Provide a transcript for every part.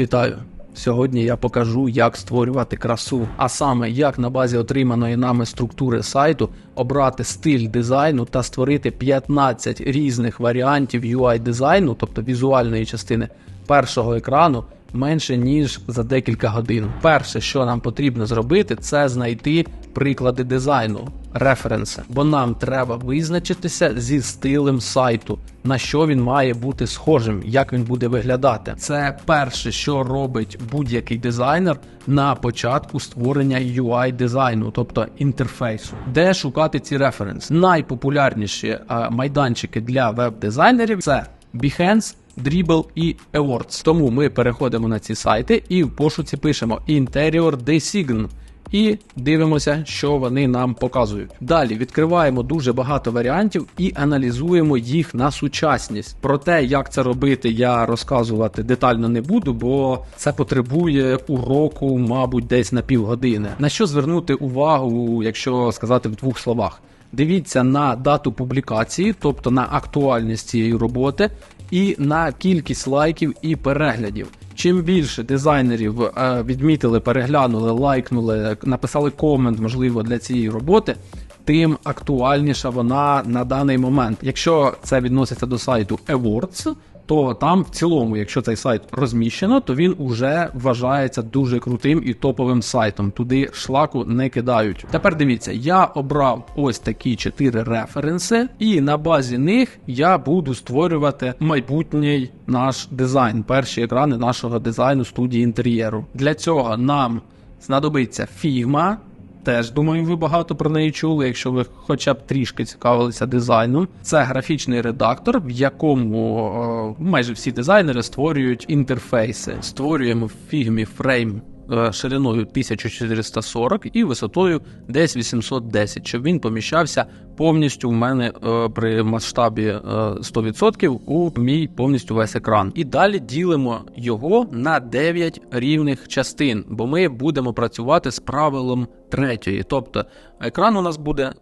Вітаю! Сьогодні я покажу, як створювати красу, а саме як на базі отриманої нами структури сайту обрати стиль дизайну та створити 15 різних варіантів UI дизайну, тобто візуальної частини першого екрану, менше ніж за декілька годин. Перше, що нам потрібно зробити, це знайти приклади дизайну, референси, бо нам треба визначитися зі стилем сайту, на що він має бути схожим, як він буде виглядати. Це перше, що робить будь-який дизайнер на початку створення UI дизайну, тобто інтерфейсу, де шукати ці референси. Найпопулярніші майданчики для веб-дизайнерів це Behance, Dribble і Awards. Тому ми переходимо на ці сайти і в пошуці пишемо Interior Design. І дивимося, що вони нам показують. Далі відкриваємо дуже багато варіантів і аналізуємо їх на сучасність. Про те, як це робити, я розказувати детально не буду, бо це потребує уроку, мабуть, десь на півгодини. На що звернути увагу, якщо сказати в двох словах? Дивіться на дату публікації, тобто на актуальність цієї роботи, і на кількість лайків і переглядів. Чим більше дизайнерів е, відмітили, переглянули, лайкнули, написали комент, можливо, для цієї роботи, тим актуальніша вона на даний момент. Якщо це відноситься до сайту Awards, то там в цілому, якщо цей сайт розміщено, то він уже вважається дуже крутим і топовим сайтом. Туди шлаку не кидають. Тепер дивіться, я обрав ось такі чотири референси, і на базі них я буду створювати майбутній наш дизайн, перші екрани нашого дизайну студії інтер'єру. Для цього нам знадобиться Figma, Теж думаю, ви багато про неї чули, якщо ви хоча б трішки цікавилися дизайном. Це графічний редактор, в якому о, майже всі дизайнери створюють інтерфейси. Створюємо в фігмі фрейм е, шириною 1440 і висотою десь 810, щоб він поміщався повністю в мене е, при масштабі е, 100% у мій повністю весь екран. І далі ділимо його на 9 рівних частин, бо ми будемо працювати з правилом третьої. Тобто екран у нас буде е,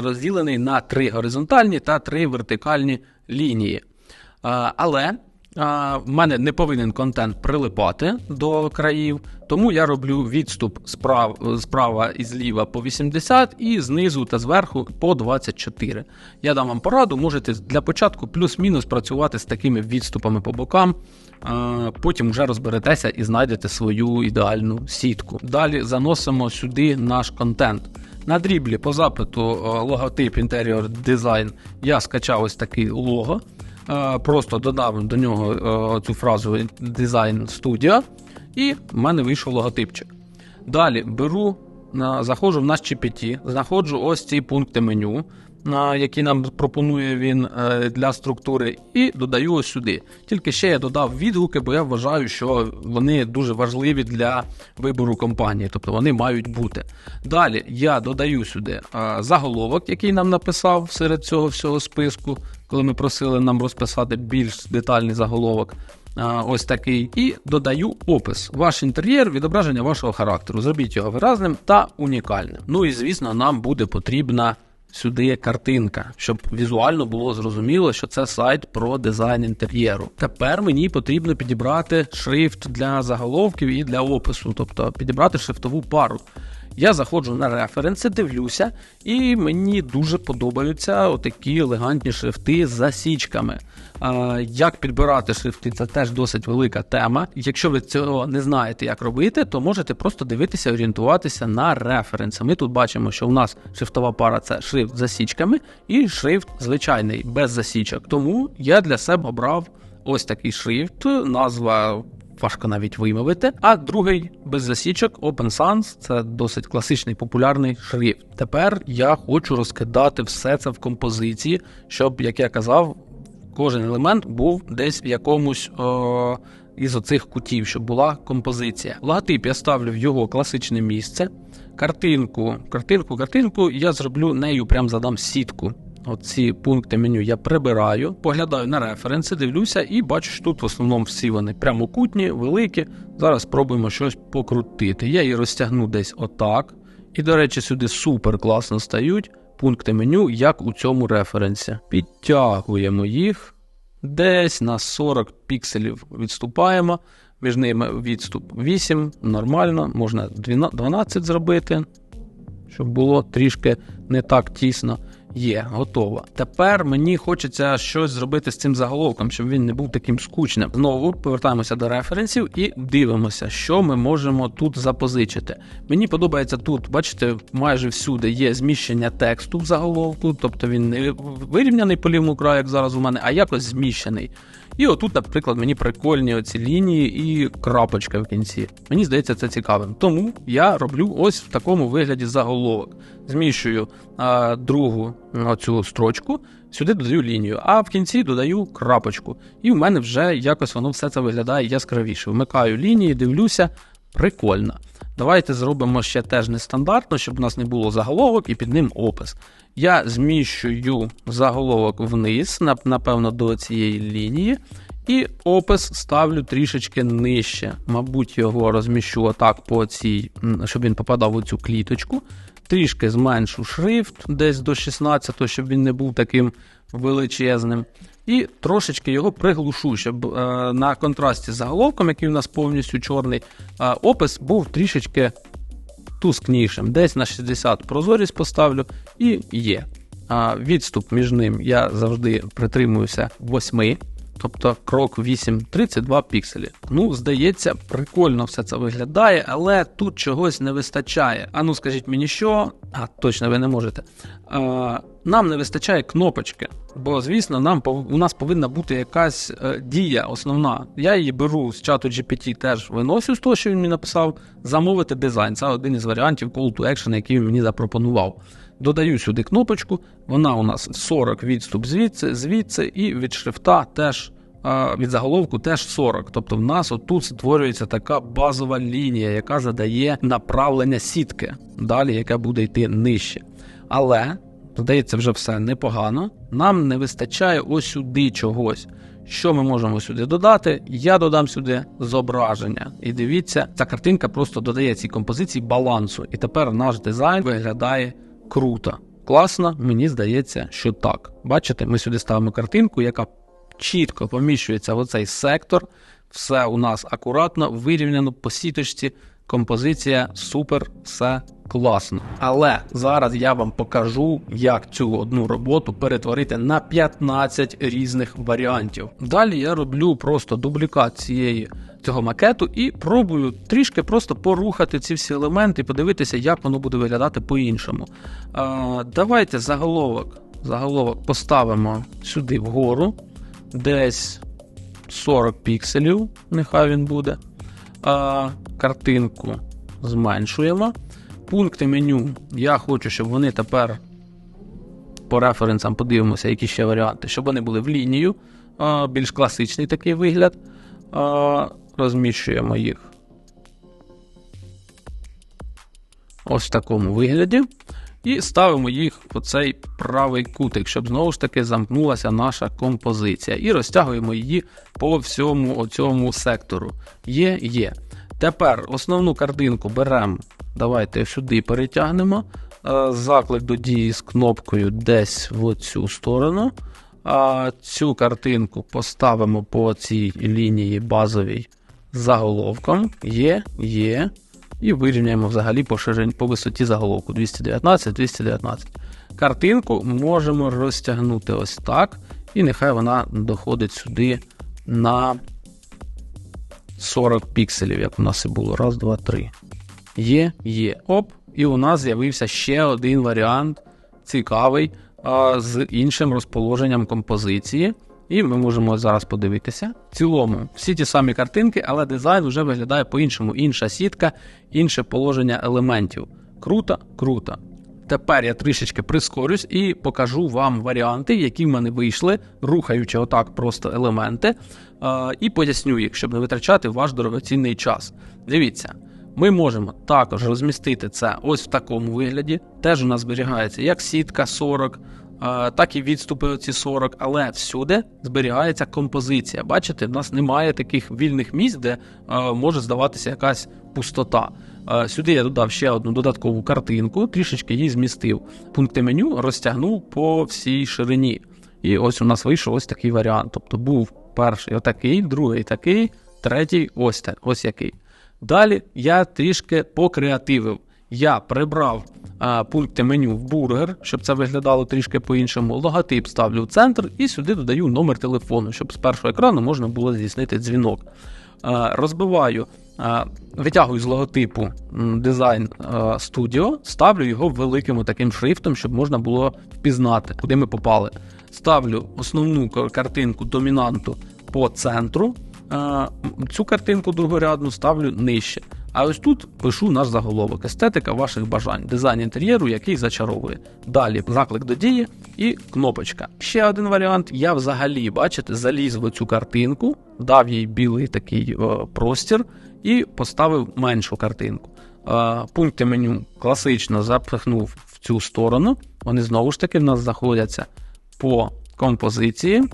розділений на три горизонтальні та три вертикальні лінії. Е, але в мене не повинен контент прилипати до країв, тому я роблю відступ справ, справа і зліва по 80 і знизу та зверху по 24. Я дам вам пораду, можете для початку плюс-мінус працювати з такими відступами по бокам. Потім вже розберетеся і знайдете свою ідеальну сітку. Далі заносимо сюди наш контент. На дріблі по запиту логотип Interior Design я скачав ось такий лого. Просто додав до нього цю фразу Design Studio, і в мене вийшов логотипчик. Далі беру, заходжу в наш GPT, знаходжу ось ці пункти меню, які нам пропонує він для структури, і додаю ось сюди. Тільки ще я додав відгуки, бо я вважаю, що вони дуже важливі для вибору компанії, тобто вони мають бути. Далі я додаю сюди заголовок, який нам написав серед цього всього списку коли ми просили нам розписати більш детальний заголовок. Ось такий, і додаю опис. Ваш інтер'єр, відображення вашого характеру. Зробіть його виразним та унікальним. Ну і звісно, нам буде потрібна сюди картинка, щоб візуально було зрозуміло, що це сайт про дизайн інтер'єру. Тепер мені потрібно підібрати шрифт для заголовків і для опису, тобто підібрати шрифтову пару. Я заходжу на референси, дивлюся, і мені дуже подобаються отакі елегантні шрифти з засічками. Як підбирати шрифти, це теж досить велика тема. Якщо ви цього не знаєте, як робити, то можете просто дивитися, орієнтуватися на референси. Ми тут бачимо, що у нас шрифтова пара це шрифт з засічками і шрифт звичайний без засічок. Тому я для себе обрав ось такий шрифт, назва важко навіть вимовити. А другий без засічок Open Sans це досить класичний популярний шрифт. Тепер я хочу розкидати все це в композиції, щоб, як я казав, кожен елемент був десь в якомусь. О, із оцих кутів, щоб була композиція. Логотип я ставлю в його класичне місце. Картинку, картинку, картинку я зроблю нею, прям задам сітку. Оці пункти меню я прибираю, поглядаю на референси, дивлюся і бачу, що тут в основному всі вони прямокутні, великі. Зараз спробуємо щось покрутити. Я її розтягну десь отак. І, до речі, сюди супер класно стають пункти меню, як у цьому референсі. Підтягуємо їх. Десь на 40 пікселів відступаємо. між ними відступ 8, нормально, можна 12 зробити, щоб було трішки не так тісно. Є, готово. Тепер мені хочеться щось зробити з цим заголовком, щоб він не був таким скучним. Знову повертаємося до референсів і дивимося, що ми можемо тут запозичити. Мені подобається тут, бачите, майже всюди є зміщення тексту в заголовку, тобто він не вирівняний по лівому краю, як зараз у мене, а якось зміщений. І отут, наприклад, мені прикольні оці лінії і крапочка в кінці. Мені здається, це цікавим. Тому я роблю ось в такому вигляді заголовок. Зміщую а, другу оцю строчку, сюди додаю лінію, а в кінці додаю крапочку. І в мене вже якось воно все це виглядає яскравіше. Вмикаю лінії, дивлюся, прикольно. Давайте зробимо ще теж нестандартно, щоб у нас не було заголовок і під ним опис. Я зміщую заголовок вниз, напевно, до цієї лінії. І опис ставлю трішечки нижче. Мабуть, його розміщу отак по цій, щоб він попадав у цю кліточку. Трішки зменшу шрифт десь до 16, щоб він не був таким величезним. І трошечки його приглушу, щоб е, на контрасті з заголовком, який у нас повністю чорний, е, опис був трішечки тускнішим. Десь на 60 прозорість поставлю і є. А Відступ між ним я завжди притримуюся 8. Тобто крок 8, 32 пікселі. Ну, здається, прикольно все це виглядає, але тут чогось не вистачає. А ну скажіть мені, що? А, точно ви не можете. А, Нам не вистачає кнопочки. Бо, звісно, нам у нас повинна бути якась е, дія основна. Я її беру з чату GPT, теж виносю з того, що він мені написав, замовити дизайн. Це один із варіантів call to action, який він мені запропонував. Додаю сюди кнопочку, вона у нас 40 відступ звідси, звідси, і від шрифта теж. Від заголовку теж 40. Тобто в нас отут створюється така базова лінія, яка задає направлення сітки, далі яка буде йти нижче. Але Здається, вже все непогано. Нам не вистачає ось сюди чогось. Що ми можемо сюди додати? Я додам сюди зображення. І дивіться, ця картинка просто додає цій композиції балансу. І тепер наш дизайн виглядає круто. Класно, мені здається, що так. Бачите, ми сюди ставимо картинку, яка чітко поміщується в оцей сектор. Все у нас акуратно, вирівняно по сіточці. Композиція супер, все класно. Але зараз я вам покажу, як цю одну роботу перетворити на 15 різних варіантів. Далі я роблю просто дублікат цієї. Цього макету і пробую трішки просто порухати ці всі елементи і подивитися, як воно буде виглядати по-іншому. А, Давайте заголовок заголовок поставимо сюди вгору, десь 40 пікселів, нехай він буде. А, Картинку зменшуємо пункти меню. Я хочу, щоб вони тепер по референсам подивимося, які ще варіанти, щоб вони були в лінію. Більш класичний такий вигляд. Розміщуємо їх ось в такому вигляді. І ставимо їх в цей правий кутик, щоб знову ж таки замкнулася наша композиція. І розтягуємо її по всьому цьому сектору. Є, є. Тепер основну картинку беремо Давайте сюди перетягнемо. Е, заклик до дії з кнопкою десь в цю сторону. А Цю картинку поставимо по цій лінії базовій заголовком. Є, є. І вирівняємо взагалі по ширині, по висоті заголовку 219-219. Картинку можемо розтягнути ось так. І нехай вона доходить сюди на 40 пікселів, як у нас і було. Раз, два, три. Є, є. Оп, і у нас з'явився ще один варіант цікавий з іншим розположенням композиції. І ми можемо зараз подивитися. В цілому, всі ті самі картинки, але дизайн вже виглядає по-іншому. Інша сітка, інше положення елементів. Круто, круто. Тепер я трішечки прискорюсь і покажу вам варіанти, які в мене вийшли, рухаючи отак просто елементи, і поясню їх, щоб не витрачати ваш дорогоцінний час. Дивіться. Ми можемо також розмістити це ось в такому вигляді. Теж у нас зберігається як сітка 40, так і відступи оці 40, але всюди зберігається композиція. Бачите, в нас немає таких вільних місць, де може здаватися якась пустота. Сюди я додав ще одну додаткову картинку, трішечки її змістив. Пункти меню розтягнув по всій ширині. І ось у нас вийшов ось такий варіант. Тобто був перший отакий, другий такий, третій ось, те- ось який. Далі я трішки покреативив. Я прибрав а, пункти меню в бургер, щоб це виглядало трішки по-іншому. Логотип ставлю в центр і сюди додаю номер телефону, щоб з першого екрану можна було здійснити дзвінок. А, розбиваю, а, витягую з логотипу дизайн студіо, ставлю його великим таким шрифтом, щоб можна було впізнати, куди ми попали. Ставлю основну картинку домінанту по центру. Цю картинку другорядну ставлю нижче. А ось тут пишу наш заголовок: естетика ваших бажань, дизайн інтер'єру, який зачаровує. Далі заклик до дії і кнопочка. Ще один варіант. Я взагалі, бачите, заліз в цю картинку, дав їй білий такий е, простір і поставив меншу картинку. Е, пункти меню класично запихнув в цю сторону. Вони знову ж таки в нас знаходяться по композиції е,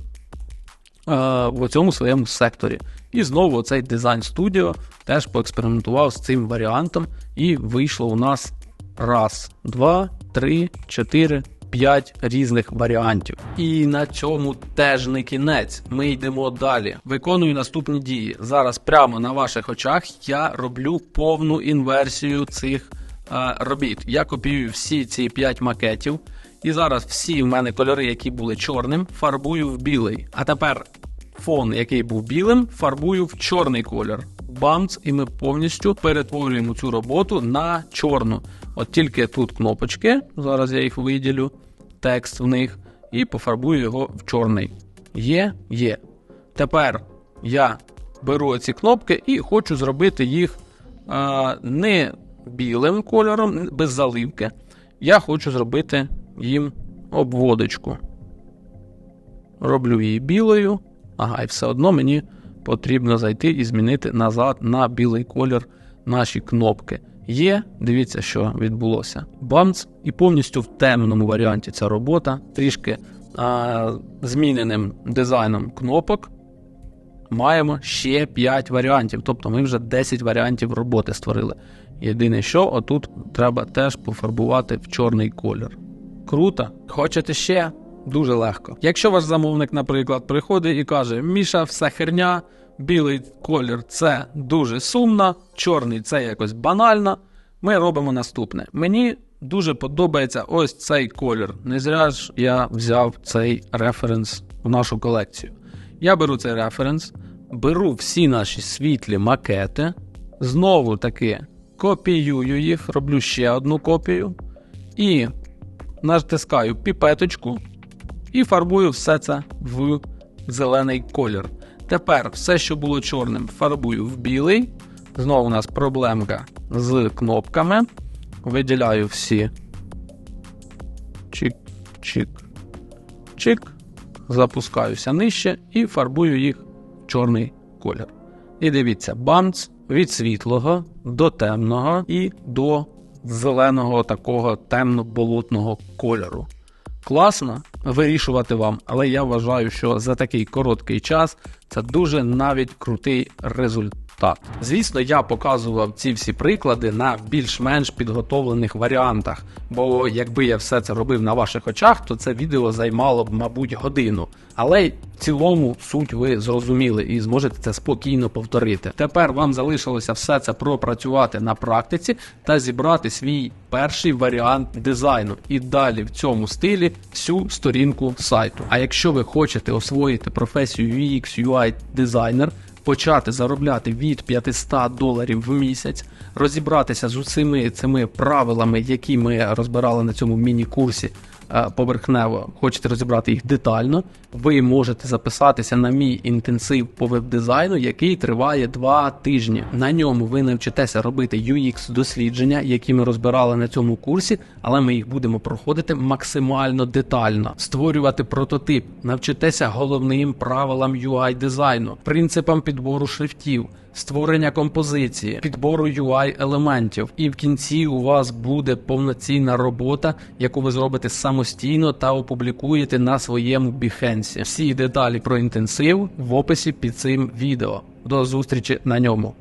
в цьому своєму секторі. І знову цей дизайн студіо теж поекспериментував з цим варіантом, і вийшло у нас раз, два, три, чотири. П'ять різних варіантів. І на цьому теж не кінець. Ми йдемо далі. Виконую наступні дії. Зараз прямо на ваших очах я роблю повну інверсію цих е, робіт. Я копіюю всі ці 5 макетів. І зараз всі в мене кольори, які були чорним, фарбую в білий. А тепер фон, який був білим, фарбую в чорний колір. Бамц, і ми повністю перетворюємо цю роботу на чорну. От тільки тут кнопочки, зараз я їх виділю, текст в них, і пофарбую його в чорний. Є, є. Тепер я беру ці кнопки і хочу зробити їх а, не білим кольором, без заливки. Я хочу зробити їм обводочку. Роблю її білою. Ага, і все одно мені потрібно зайти і змінити назад на білий колір наші кнопки. Є, дивіться, що відбулося. Бамц, і повністю в темному варіанті ця робота, трішки а, зміненим дизайном кнопок. Маємо ще 5 варіантів. Тобто ми вже 10 варіантів роботи створили. Єдине, що отут треба теж пофарбувати в чорний колір. Круто. Хочете ще? Дуже легко. Якщо ваш замовник, наприклад, приходить і каже: Міша, все херня, білий колір це дуже сумно, чорний це якось банально. Ми робимо наступне. Мені дуже подобається ось цей колір. Не зря ж я взяв цей референс в нашу колекцію. Я беру цей референс, беру всі наші світлі макети, знову таки копіюю їх, роблю ще одну копію і натискаю піпеточку і фарбую все це в зелений колір. Тепер все, що було чорним, фарбую в білий. Знову у нас проблемка з кнопками. Виділяю всі. Чик, чик, чик. Запускаюся нижче і фарбую їх в чорний колір. І дивіться, бамц від світлого до темного і до зеленого такого темно-болотного кольору. Класно вирішувати вам, але я вважаю, що за такий короткий час це дуже навіть крутий результат. Звісно, я показував ці всі приклади на більш-менш підготовлених варіантах, бо якби я все це робив на ваших очах, то це відео займало б, мабуть, годину. Але в цілому суть ви зрозуміли і зможете це спокійно повторити. Тепер вам залишилося все це пропрацювати на практиці та зібрати свій перший варіант дизайну і далі в цьому стилі всю сторінку сайту. А якщо ви хочете освоїти професію UX UI дизайнер, почати заробляти від 500 доларів в місяць, розібратися з усіми цими правилами, які ми розбирали на цьому міні-курсі поверхнево, хочете розібрати їх детально, ви можете записатися на мій інтенсив по веб-дизайну, який триває 2 тижні. На ньому ви навчитеся робити UX дослідження, які ми розбирали на цьому курсі, але ми їх будемо проходити максимально детально, створювати прототип, навчитеся головним правилам UI дизайну, принципам підбору шрифтів. Створення композиції, підбору UI елементів, і в кінці у вас буде повноцінна робота, яку ви зробите самостійно та опублікуєте на своєму Behance. Всі деталі про інтенсив в описі під цим відео. До зустрічі на ньому.